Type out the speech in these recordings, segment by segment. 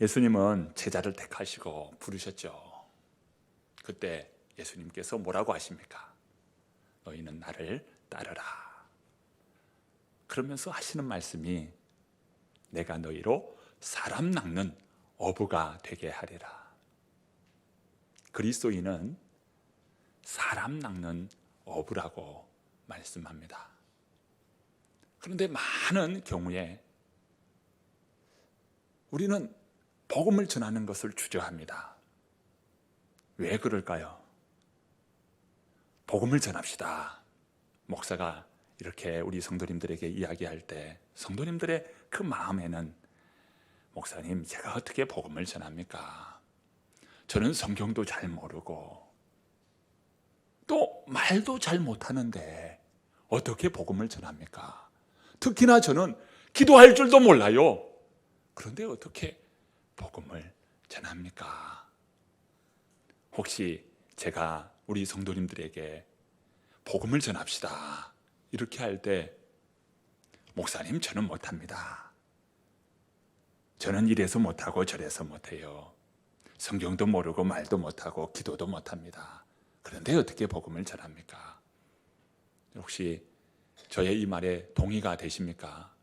예수님은 제자를 택하시고 부르셨죠. 그때 예수님께서 뭐라고 하십니까? 너희는 나를 따르라. 그러면서 하시는 말씀이 내가 너희로 사람 낚는 어부가 되게 하리라. 그리스도인은 사람 낚는 어부라고 말씀합니다. 그런데 많은 경우에 우리는 복음을 전하는 것을 주저합니다. 왜 그럴까요? 복음을 전합시다. 목사가 이렇게 우리 성도님들에게 이야기할 때 성도님들의 그 마음에는 목사님, 제가 어떻게 복음을 전합니까? 저는 성경도 잘 모르고 또 말도 잘 못하는데 어떻게 복음을 전합니까? 특히나 저는 기도할 줄도 몰라요. 그런데 어떻게 복음을 전합니까? 혹시 제가 우리 성도님들에게 복음을 전합시다. 이렇게 할 때, 목사님, 저는 못합니다. 저는 이래서 못하고 저래서 못해요. 성경도 모르고 말도 못하고 기도도 못합니다. 그런데 어떻게 복음을 전합니까? 혹시 저의 이 말에 동의가 되십니까?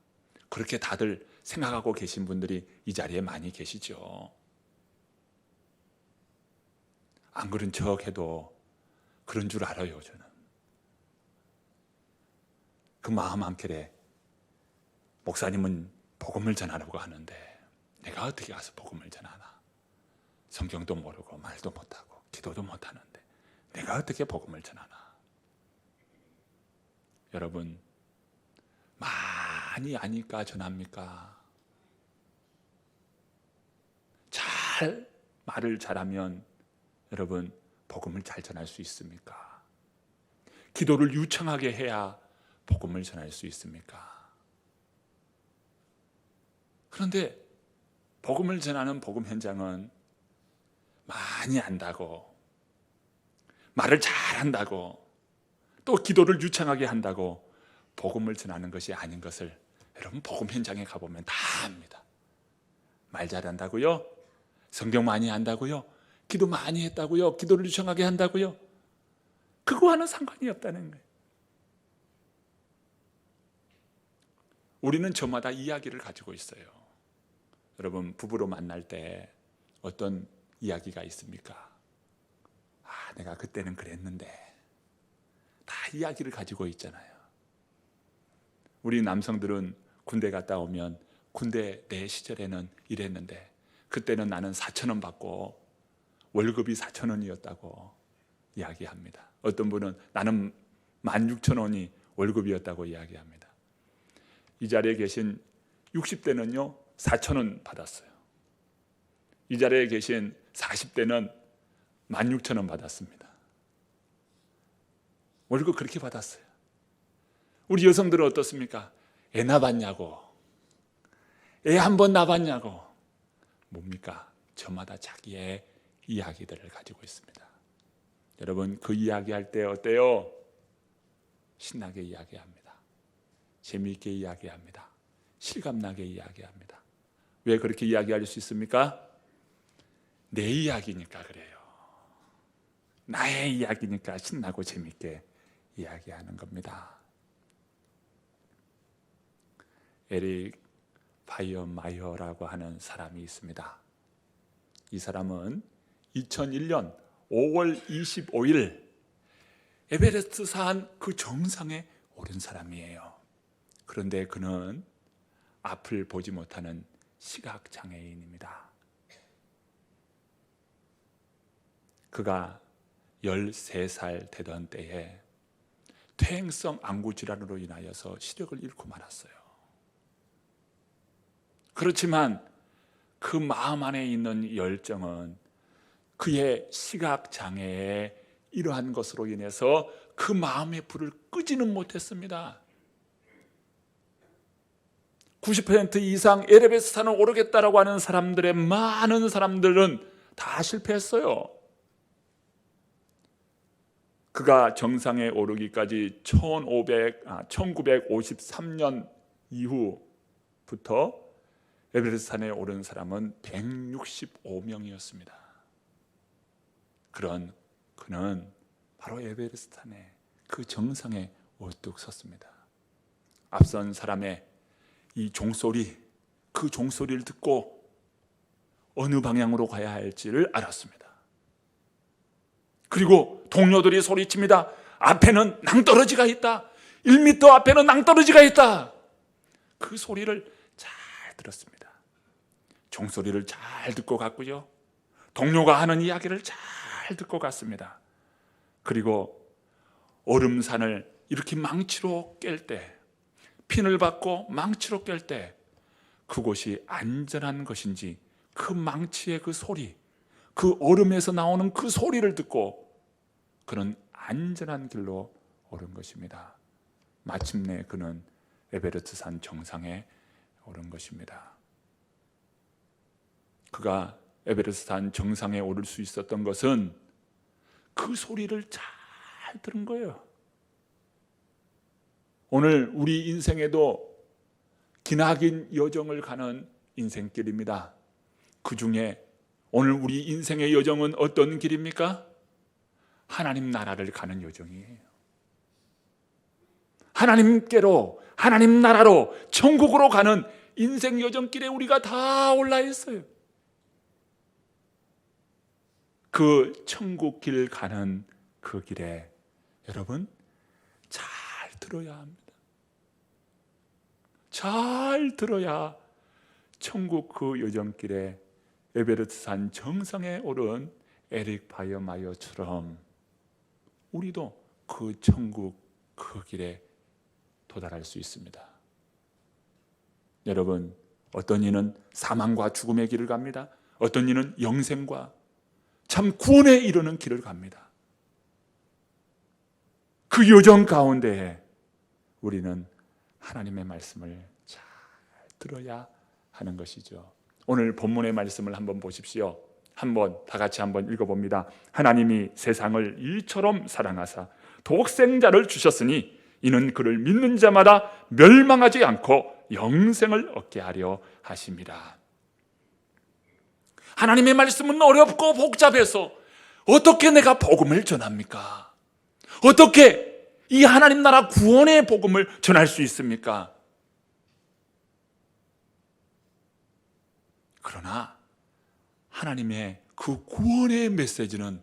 그렇게 다들 생각하고 계신 분들이 이 자리에 많이 계시죠. 안 그런 척 해도 그런 줄 알아요, 저는. 그 마음 한켠에 목사님은 복음을 전하려고 하는데 내가 어떻게 가서 복음을 전하나? 성경도 모르고 말도 못하고 기도도 못하는데 내가 어떻게 복음을 전하나? 여러분, 많이 아니까 전합니까? 잘 말을 잘하면 여러분 복음을 잘 전할 수 있습니까? 기도를 유창하게 해야 복음을 전할 수 있습니까? 그런데 복음을 전하는 복음 현장은 많이 안다고 말을 잘한다고 또 기도를 유창하게 한다고 복음을 전하는 것이 아닌 것을 여러분 복음 현장에 가보면 다 압니다. 말 잘한다고요? 성경 많이 한다고요? 기도 많이 했다고요? 기도를 유창하게 한다고요? 그거와는 상관이 없다는 거예요. 우리는 저마다 이야기를 가지고 있어요. 여러분 부부로 만날 때 어떤 이야기가 있습니까? 아, 내가 그때는 그랬는데 다 이야기를 가지고 있잖아요. 우리 남성들은 군대 갔다 오면 군대 내 시절에는 이랬는데 그때는 나는 4천 원 받고 월급이 4천 원이었다고 이야기합니다. 어떤 분은 나는 16,000 원이 월급이었다고 이야기합니다. 이 자리에 계신 60대는요, 4천 원 받았어요. 이 자리에 계신 40대는 16,000원 받았습니다. 월급 그렇게 받았어요. 우리 여성들은 어떻습니까? 애 낳았냐고. 애 한 번 낳았냐고. 뭡니까? 저마다 자기의 이야기들을 가지고 있습니다. 여러분 그 이야기할 때 어때요? 신나게 이야기합니다. 재미있게 이야기합니다. 실감나게 이야기합니다. 왜 그렇게 이야기할 수 있습니까? 내 이야기니까 그래요. 나의 이야기니까 신나고 재밌게 이야기하는 겁니다. 에릭 파이어 마이어라고 하는 사람이 있습니다. 이 사람은 2001년 5월 25일 에베레스트 산 그 정상에 오른 사람이에요. 그런데 그는 앞을 보지 못하는 시각 장애인입니다. 그가 13살 되던 때에 퇴행성 안구 질환으로 인하여서 시력을 잃고 말았어요. 그렇지만 그 마음 안에 있는 열정은 그의 시각 장애의 이러한 것으로 인해서 그 마음의 불을 끄지는 못했습니다. 90% 이상 에레베스 산을 오르겠다라고 하는 사람들의 많은 사람들은 다 실패했어요. 그가 정상에 오르기까지 1500, 아, 1953년 이후부터 에베레스트 산에 오른 사람은 165명이었습니다. 그런 그는 바로 에베레스트 산에 그 정상에 우뚝 섰습니다. 앞선 사람의 이 종소리, 그 종소리를 듣고 어느 방향으로 가야 할지를 알았습니다. 그리고 동료들이 소리칩니다. 앞에는 낭떠러지가 있다. 1미터 앞에는 낭떠러지가 있다. 그 소리를 잘 들었습니다. 종소리를 잘 듣고 갔고요. 동료가 하는 이야기를 잘 듣고 갔습니다. 그리고 얼음산을 이렇게 망치로 깰 때, 핀을 받고 망치로 깰 때, 그곳이 안전한 것인지 그 망치의 그 소리, 그 얼음에서 나오는 그 소리를 듣고 그는 안전한 길로 오른 것입니다. 마침내 그는 에베레스트 산 정상에 오른 것입니다. 그가 에베레스트 산 정상에 오를 수 있었던 것은 그 소리를 잘 들은 거예요. 오늘 우리 인생에도 기나긴 여정을 가는 인생길입니다. 그 중에 오늘 우리 인생의 여정은 어떤 길입니까? 하나님 나라를 가는 여정이에요. 하나님께로, 하나님 나라로, 천국으로 가는 인생 여정길에 우리가 다 올라 있어요. 그 천국 길 가는 그 길에 여러분 잘 들어야 합니다. 잘 들어야 천국 그 여정길에 에베레스트 산 정상에 오른 에릭 바이어마이어처럼 우리도 그 천국 그 길에 도달할 수 있습니다. 여러분, 어떤 이는 사망과 죽음의 길을 갑니다. 어떤 이는 영생과 참 구원에 이르는 길을 갑니다. 그 여정 가운데에 우리는 하나님의 말씀을 잘 들어야 하는 것이죠. 오늘 본문의 말씀을 한번 보십시오. 한번 다 같이 한번 읽어봅니다. 하나님이 세상을 일처럼 사랑하사 독생자를 주셨으니 이는 그를 믿는 자마다 멸망하지 않고 영생을 얻게 하려 하심이라. 하나님의 말씀은 어렵고 복잡해서 어떻게 내가 복음을 전합니까? 어떻게 이 하나님 나라 구원의 복음을 전할 수 있습니까? 그러나 하나님의 그 구원의 메시지는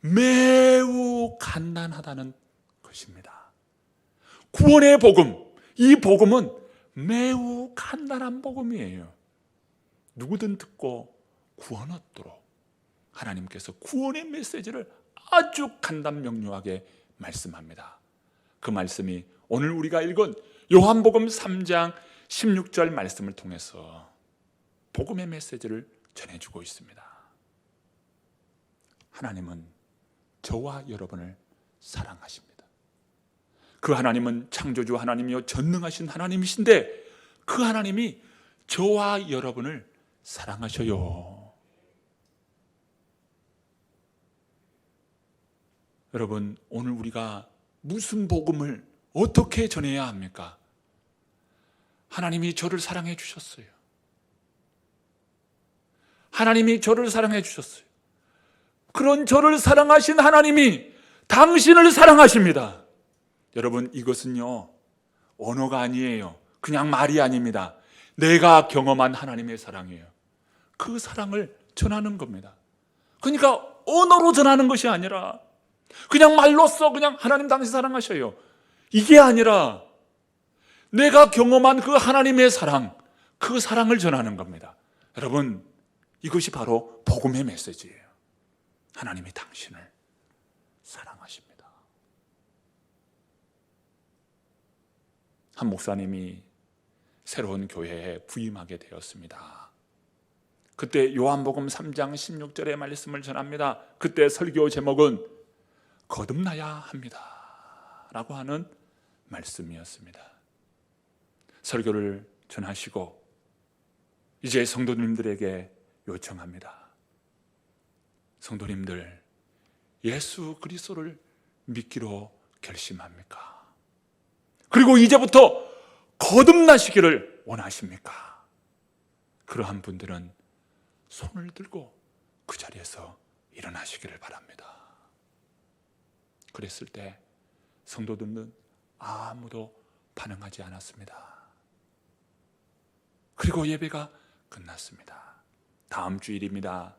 매우 간단하다는 것입니다. 구원의 복음, 이 복음은 매우 간단한 복음이에요. 누구든 듣고 구원 얻도록 하나님께서 구원의 메시지를 아주 간단 명료하게 말씀합니다. 그 말씀이 오늘 우리가 읽은 요한복음 3장 16절 말씀을 통해서 복음의 메시지를 전해주고 있습니다. 하나님은 저와 여러분을 사랑하십니다. 그 하나님은 창조주 하나님이요 전능하신 하나님이신데 그 하나님이 저와 여러분을 사랑하셔요. 여러분, 오늘 우리가 무슨 복음을 어떻게 전해야 합니까? 하나님이 저를 사랑해 주셨어요. 하나님이 저를 사랑해 주셨어요. 그런 저를 사랑하신 하나님이 당신을 사랑하십니다. 여러분, 이것은요, 언어가 아니에요. 그냥 말이 아닙니다. 내가 경험한 하나님의 사랑이에요. 그 사랑을 전하는 겁니다. 그러니까 언어로 전하는 것이 아니라 그냥 말로써 그냥 하나님 당신 사랑하셔요. 이게 아니라 내가 경험한 그 하나님의 사랑, 그 사랑을 전하는 겁니다. 여러분, 이것이 바로 복음의 메시지예요. 하나님이 당신을 사랑하십니다. 한 목사님이 새로운 교회에 부임하게 되었습니다. 그때 요한복음 3장 16절의 말씀을 전합니다. 그때 설교 제목은 거듭나야 합니다. 라고 하는 말씀이었습니다. 설교를 전하시고 이제 성도님들에게 요청합니다. 성도님들, 예수 그리스도를 믿기로 결심합니까? 그리고 이제부터 거듭나시기를 원하십니까? 그러한 분들은 손을 들고 그 자리에서 일어나시기를 바랍니다. 그랬을 때 성도들은 아무도 반응하지 않았습니다. 그리고 예배가 끝났습니다. 다음 주일입니다.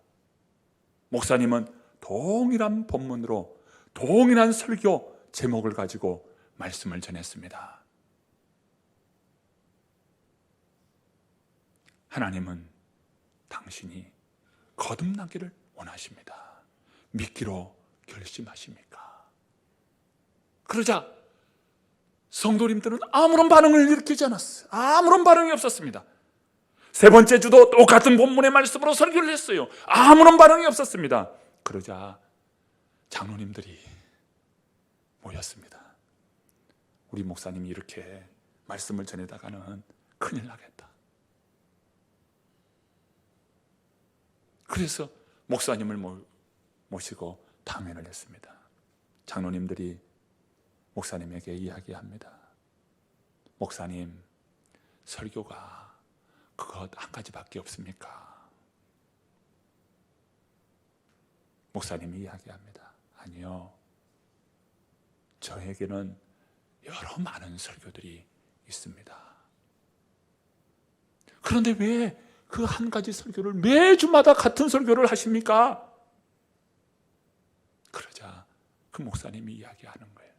목사님은 동일한 본문으로 동일한 설교 제목을 가지고 말씀을 전했습니다. 하나님은 당신이 거듭나기를 원하십니다. 믿기로 결심하십니까? 그러자 성도님들은 아무런 반응을 일으키지 않았어요. 아무런 반응이 없었습니다. 세 번째 주도 똑같은 본문의 말씀으로 설교를 했어요. 아무런 반응이 없었습니다. 그러자 장로님들이 모였습니다. 우리 목사님이 이렇게 말씀을 전해다가는 큰일 나겠다. 그래서 목사님을 모- 모시고 당면을 했습니다. 장로님들이 목사님에게 이야기합니다. 목사님, 설교가 그것 한 가지밖에 없습니까? 목사님이 이야기합니다. 아니요. 저에게는 여러 많은 설교들이 있습니다. 그런데 왜 그 한 가지 설교를 매주마다 같은 설교를 하십니까? 그러자 그 목사님이 이야기하는 거예요.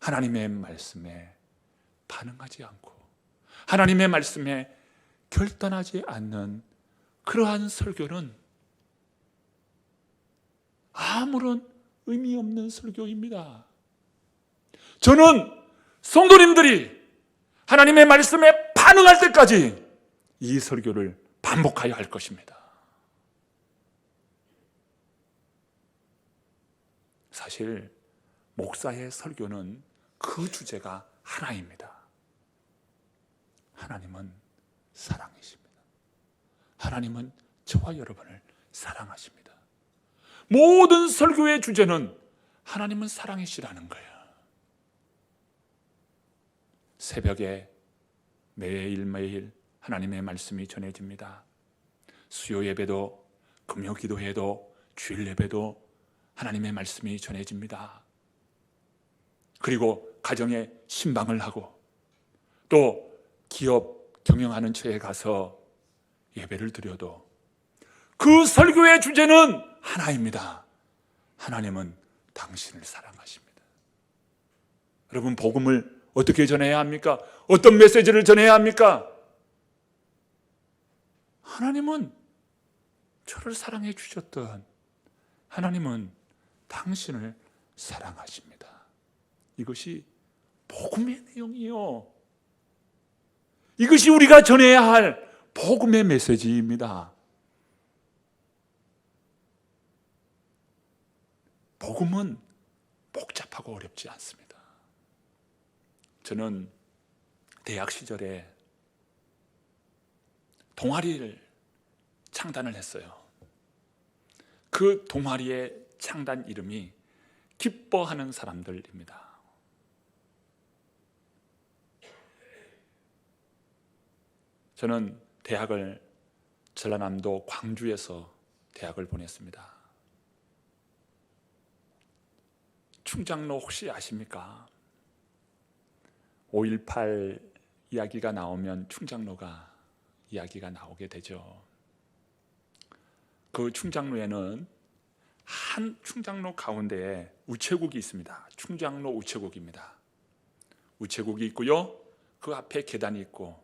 하나님의 말씀에 반응하지 않고 하나님의 말씀에 결단하지 않는 그러한 설교는 아무런 의미 없는 설교입니다. 저는 성도님들이 하나님의 말씀에 반응할 때까지 이 설교를 반복하여 할 것입니다. 사실 목사의 설교는 그 주제가 하나입니다. 하나님은 사랑이십니다. 하나님은 저와 여러분을 사랑하십니다. 모든 설교의 주제는 하나님은 사랑이시라는 거예요. 새벽에 매일매일 하나님의 말씀이 전해집니다. 수요 예배도 금요 기도회도 주일 예배도 하나님의 말씀이 전해집니다. 그리고 가정에 신방을 하고 또 기업 경영하는 처에 가서 예배를 드려도 그 설교의 주제는 하나입니다. 하나님은 당신을 사랑하십니다. 여러분 복음을 어떻게 전해야 합니까? 어떤 메시지를 전해야 합니까? 하나님은 저를 사랑해 주셨던 하나님은 당신을 사랑하십니다. 이것이 복음의 내용이요. 이것이 우리가 전해야 할 복음의 메시지입니다. 복음은 복잡하고 어렵지 않습니다. 저는 대학 시절에 동아리를 창단을 했어요. 그 동아리의 창단 이름이 기뻐하는 사람들입니다. 저는 대학을 전라남도 광주에서 대학을 보냈습니다. 충장로 혹시 아십니까? 5.18 이야기가 나오면 충장로가 이야기가 나오게 되죠. 그 충장로에는 한 충장로 가운데에 우체국이 있습니다. 충장로 우체국입니다. 우체국이 있고요. 그 앞에 계단이 있고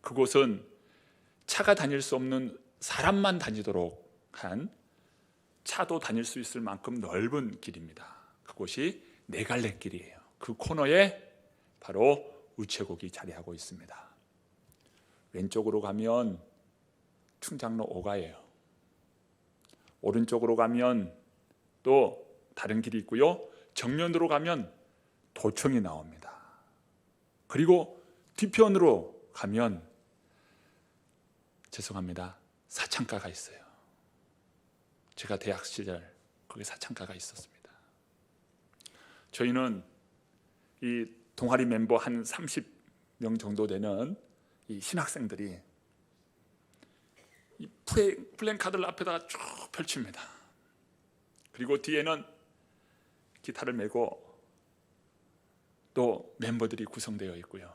그곳은 차가 다닐 수 없는 사람만 다니도록 한 차도 다닐 수 있을 만큼 넓은 길입니다. 그곳이 네갈래 길이에요. 그 코너에 바로 우체국이 자리하고 있습니다. 왼쪽으로 가면 충장로 5가예요. 오른쪽으로 가면 또 다른 길이 있고요. 정면으로 가면 도청이 나옵니다. 그리고 뒤편으로 가면 죄송합니다. 사창가가 있어요. 제가 대학 시절 거기 사창가가 있었습니다. 저희는 이 동아리 멤버 한 30명 정도 되는 이 신학생들이 이 플랜카드를 앞에다가 쭉 펼칩니다. 그리고 뒤에는 기타를 메고 또 멤버들이 구성되어 있고요.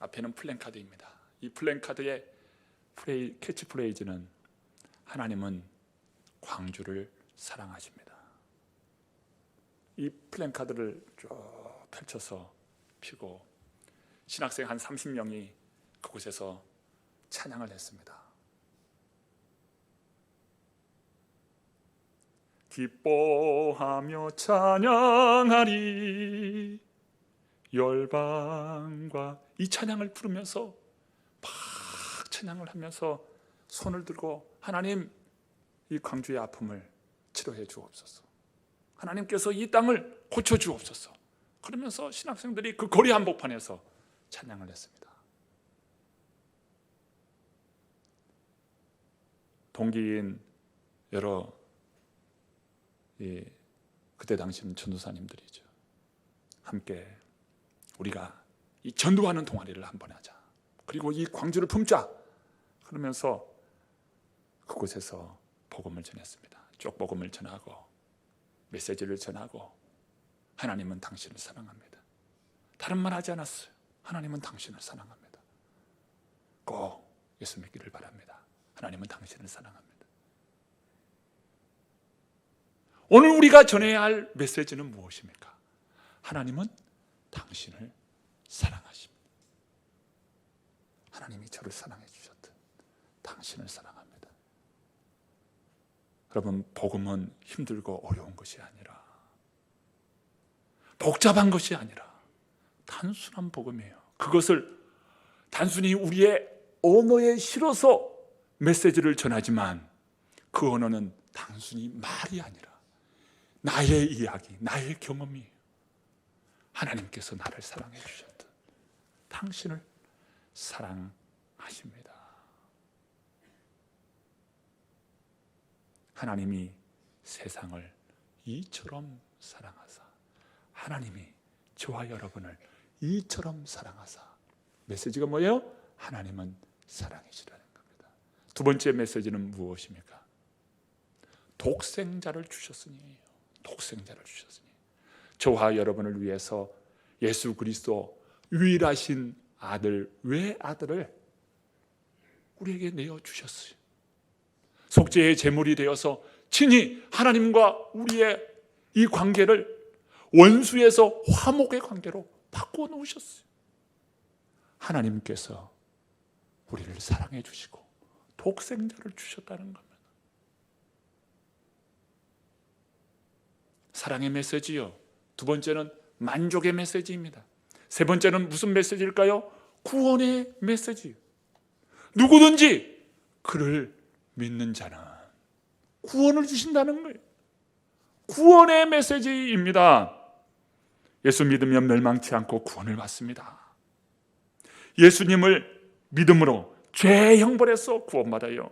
앞에는 플랜카드입니다. 이 플랜카드의 프레이, 캐치프레이즈는 하나님은 광주를 사랑하십니다. 이 플랜카드를 쭉 펼쳐서 피고 신학생 한 30명이 그곳에서 찬양을 했습니다. 기뻐하며 찬양하리 열방과 이 찬양을 부르면서 막 찬양을 하면서 손을 들고 하나님 이 광주의 아픔을 치료해 주옵소서. 하나님께서 이 땅을 고쳐 주옵소서. 그러면서 신학생들이 그 거리 한복판에서 찬양을 했습니다. 동기인 여러 이 그때 당시는 전도사님들이죠. 함께 우리가 이 전도하는 동아리를 한 번 하자. 그리고 이 광주를 품자. 그러면서 그곳에서 복음을 전했습니다. 쪽 복음을 전하고 메시지를 전하고 하나님은 당신을 사랑합니다. 다른 말 하지 않았어요. 하나님은 당신을 사랑합니다. 꼭 예수 믿기를 바랍니다. 하나님은 당신을 사랑합니다. 오늘 우리가 전해야 할 메시지는 무엇입니까? 하나님은 당신을 사랑하십니다. 하나님이 저를 사랑해 주셨듯 당신을 사랑합니다. 여러분, 복음은 힘들고 어려운 것이 아니라 복잡한 것이 아니라 단순한 복음이에요. 그것을 단순히 우리의 언어에 실어서 메시지를 전하지만 그 언어는 단순히 말이 아니라 나의 이야기, 나의 경험이에요. 하나님께서 나를 사랑해 주셨듯 당신을 사랑하십니다. 하나님이 세상을 이처럼 사랑하사 하나님이 저와 여러분을 이처럼 사랑하사 메시지가 뭐예요? 하나님은 사랑이시라는 겁니다. 두 번째 메시지는 무엇입니까? 독생자를 주셨으니 독생자를 주셨으니 저와 여러분을 위해서 예수 그리스도 유일하신 아들 외 아들을 우리에게 내어 주셨어요. 속죄의 제물이 되어서 친히 하나님과 우리의 이 관계를 원수에서 화목의 관계로 바꿔 놓으셨어요. 하나님께서 우리를 사랑해 주시고 독생자를 주셨다는 겁니다. 사랑의 메시지요. 두 번째는 만족의 메시지입니다. 세 번째는 무슨 메시지일까요? 구원의 메시지. 누구든지 그를 믿는 자는 구원을 주신다는 거예요. 구원의 메시지입니다. 예수 믿으면 멸망치 않고 구원을 받습니다. 예수님을 믿음으로 죄 형벌에서 구원받아요.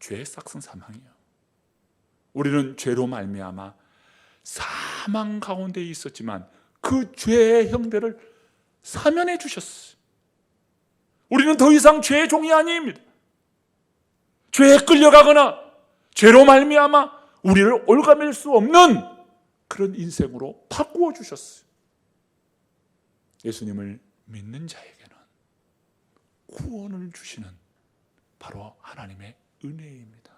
죄의 싹슨 사망이요. 우리는 죄로 말미암아 사망 가운데 있었지만 그 죄의 형벌을 사면해 주셨어요. 우리는 더 이상 죄의 종이 아닙니다. 죄에 끌려가거나 죄로 말미암아 우리를 올가맬 수 없는 그런 인생으로 바꾸어 주셨어요. 예수님을 믿는 자에게는 구원을 주시는 바로 하나님의 은혜입니다.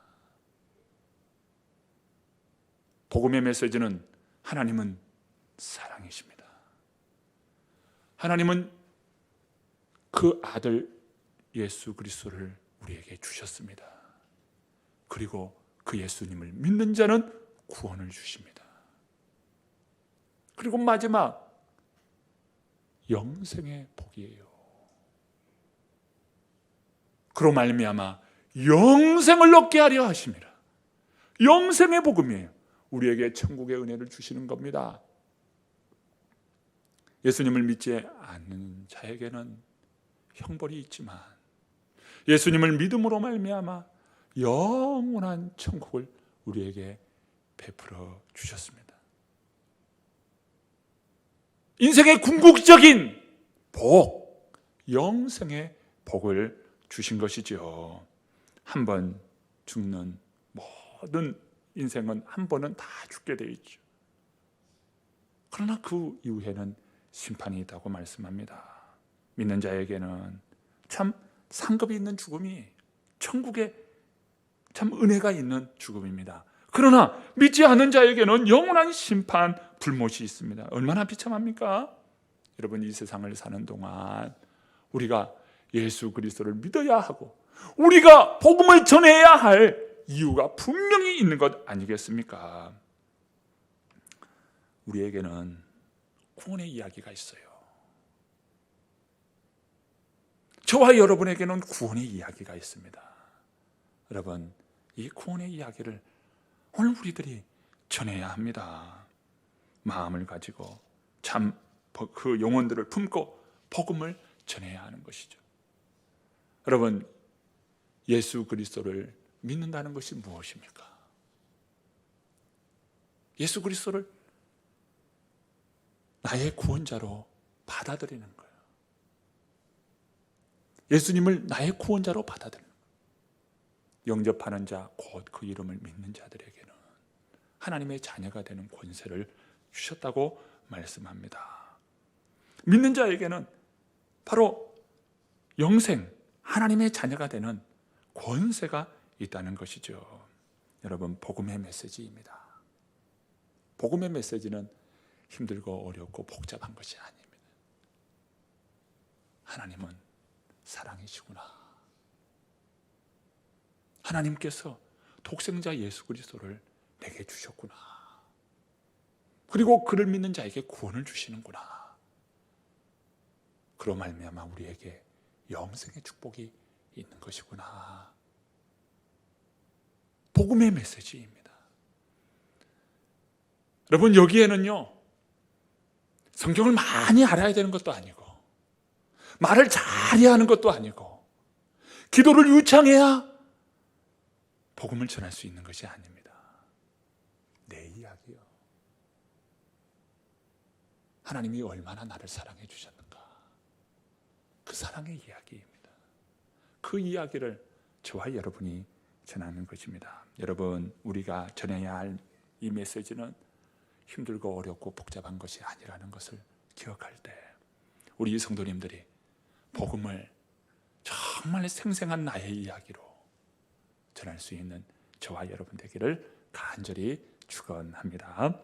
복음의 메시지는 하나님은 사랑이십니다. 하나님은 그 아들 예수 그리스도를 우리에게 주셨습니다. 그리고 그 예수님을 믿는 자는 구원을 주십니다. 그리고 마지막 영생의 복이에요. 그로 말미암아 영생을 얻게 하려 하십니다. 영생의 복음이에요. 우리에게 천국의 은혜를 주시는 겁니다. 예수님을 믿지 않는 자에게는 형벌이 있지만 예수님을 믿음으로 말미암아 영원한 천국을 우리에게 베풀어 주셨습니다. 인생의 궁극적인 복, 영생의 복을 주신 것이지요. 한 번 죽는 모든 인생은 한 번은 다 죽게 되어 있죠. 그러나 그 이후에는 심판이 있다고 말씀합니다. 믿는 자에게는 참 상급이 있는 죽음이 천국에 참 은혜가 있는 죽음입니다. 그러나 믿지 않는 자에게는 영원한 심판 불못이 있습니다. 얼마나 비참합니까? 여러분 이 세상을 사는 동안 우리가 예수 그리스도를 믿어야 하고 우리가 복음을 전해야 할 이유가 분명히 있는 것 아니겠습니까? 우리에게는 구원의 이야기가 있어요. 저와 여러분에게는 구원의 이야기가 있습니다. 여러분, 이 구원의 이야기를 오늘 우리들이 전해야 합니다. 마음을 가지고 참 그 영혼들을 품고 복음을 전해야 하는 것이죠. 여러분, 예수 그리스도를 믿는다는 것이 무엇입니까? 예수 그리스도를 나의 구원자로 받아들이는 거예요. 예수님을 나의 구원자로 받아들이는 거예요. 영접하는 자, 곧 그 이름을 믿는 자들에게는 하나님의 자녀가 되는 권세를 주셨다고 말씀합니다. 믿는 자에게는 바로 영생, 하나님의 자녀가 되는 권세가 있다는 것이죠. 여러분, 복음의 메시지입니다. 복음의 메시지는 힘들고 어렵고 복잡한 것이 아닙니다. 하나님은 사랑이시구나. 하나님께서 독생자 예수 그리스도를 내게 주셨구나. 그리고 그를 믿는 자에게 구원을 주시는구나. 그로 말미암아 우리에게 영생의 축복이 있는 것이구나. 복음의 메시지입니다. 여러분 여기에는요. 성경을 많이 알아야 되는 것도 아니고 말을 잘해야 하는 것도 아니고 기도를 유창해야 복음을 전할 수 있는 것이 아닙니다. 내 이야기요. 하나님이 얼마나 나를 사랑해 주셨는가. 그 사랑의 이야기입니다. 그 이야기를 저와 여러분이 전하는 것입니다. 여러분, 우리가 전해야 할 이 메시지는 힘들고 어렵고 복잡한 것이 아니라는 것을 기억할 때 우리 성도님들이 복음을 정말 생생한 나의 이야기로 전할 수 있는 저와 여러분 되기를 간절히 축원합니다.